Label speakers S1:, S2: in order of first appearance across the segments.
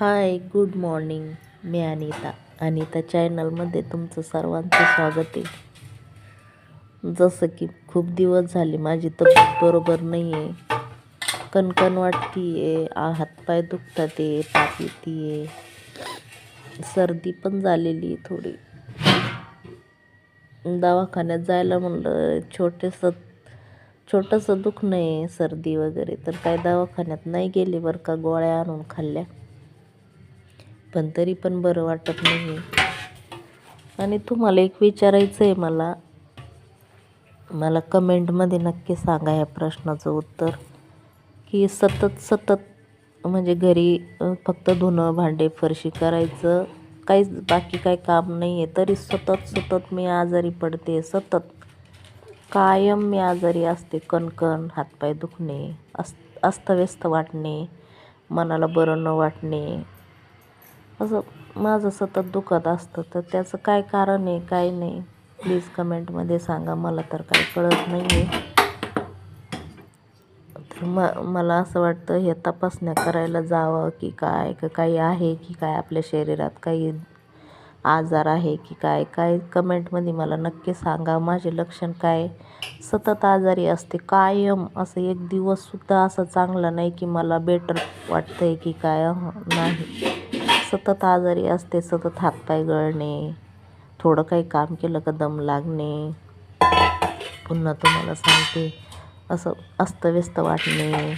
S1: Hi good morning. मी अनिता. अनिता चॅनलमध्ये तुमचं सर्वांचं स्वागत आहे. जसं की खूप दिवस झाले माझी तब्येत बरोबर नाही आहे कणकण वाटती आहे हातपाय दुखतात आहे ताप येते आहे सर्दी पण झालेली आहे थोडी. दवाखान्यात जायला म्हणलं छोटेसं छोटंसं दुखणं आहे सर्दी वगैरे तर काय दवाखान्यात नाही गेले बरं का गोळ्या आणून खाल्ल्या. पण तरी पण बरं वाटत नाही आणि तुम्हाला एक विचारायचं आहे मला. मला कमेंटमध्ये नक्की सांगा या प्रश्नाचं उत्तर. की सतत सतत म्हणजे घरी फक्त धुणं भांडे फरशी करायचं. काहीच बाकी काही काम नाही आहे तरी सतत सतत मी आजारी पडते. सतत. कायम मी आजारी असते. कणकण हातपाय दुखणे अस अस्तव्यस्त वाटणे मनाला बरं न वाटणे. असं माझं सतत दुखत असतं. तर त्याचं काय कारण आहे काय नाही प्लीज कमेंटमध्ये सांगा. मला तर काही कळत नाही आहे तर म मला असं वाटतं हे तपासण्या करायला जावं की काय का काही आहे की काय आपल्या शरीरात काही आजार आहे की काय? काय कमेंटमध्ये मला नक्की सांगा. माझे लक्षण काय? सतत आजारी असते कायम असं एक दिवससुद्धा असं चांगला नाही की मला बेटर वाटतं आहे की काय नाही. सतत आजारी असते सतत हातपाय गळणे थोडं काही काम केलं का दम लागणे. पुन्हा तुम्हाला सांगते असं अस्तव्यस्त वाटणे.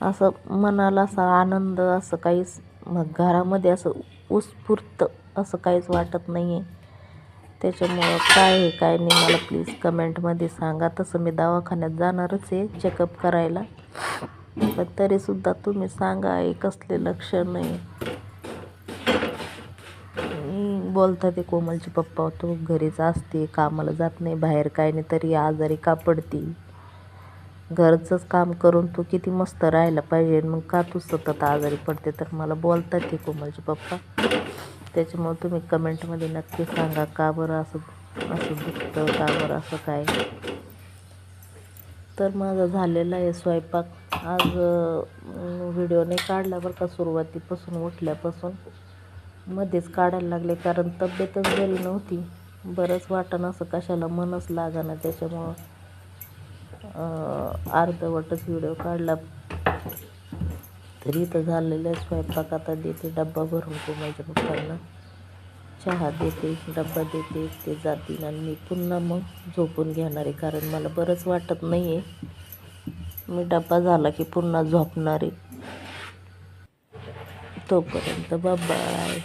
S1: असं मनाला असा आनंद असं काहीच मग घरामध्ये असं उत्स्फूर्त असं काहीच वाटत नाही आहे त्याच्यामुळं काय आहे काय नाही मला प्लीज कमेंटमध्ये सांगा. तसं मी दवाखान्यात जाणारच आहे चेकअप करायला. पण तरीसुद्धा तुम्ही सांगा हे कसले लक्षण आहे. बोलतात ते कोमलचे पप्पा तू घरीच असते कामाला जात नाही बाहेर काय नाही तरी आजारी का पडती? घरचंच काम करून तू किती मस्त राहायला पाहिजे मग का तू सतत आजारी पडते? तर मला बोलतात ते कोमलचे पप्पा. त्याच्यामुळे तुम्ही कमेंटमध्ये नक्की सांगा का बरं असं असं दुखतं का बरं असं काय? तर माझा झालेला आहे स्वयंपाक. आज व्हिडिओ नाही काढला बरं का सुरुवातीपासून उठल्यापासून. मध्येच काढायला लागले कारण तब्येतच बरी नव्हती. बरंच वाटण असं कशाला मनच लागाना त्याच्यामुळं. अर्धवटच व्हिडिओ काढला. तरी तर झालेल्या स्वयंपाक आता देते डब्बा भरून कोमाच्या पप्पांना. चहा देते डब्बा देते ते जातील आणि मी पुन्हा मग झोपून घेणार आहे. कारण मला बरंच वाटत नाही आहे मी डब्बा झाला की पुन्हा झोपणार आहे. तोपर्यंत बाय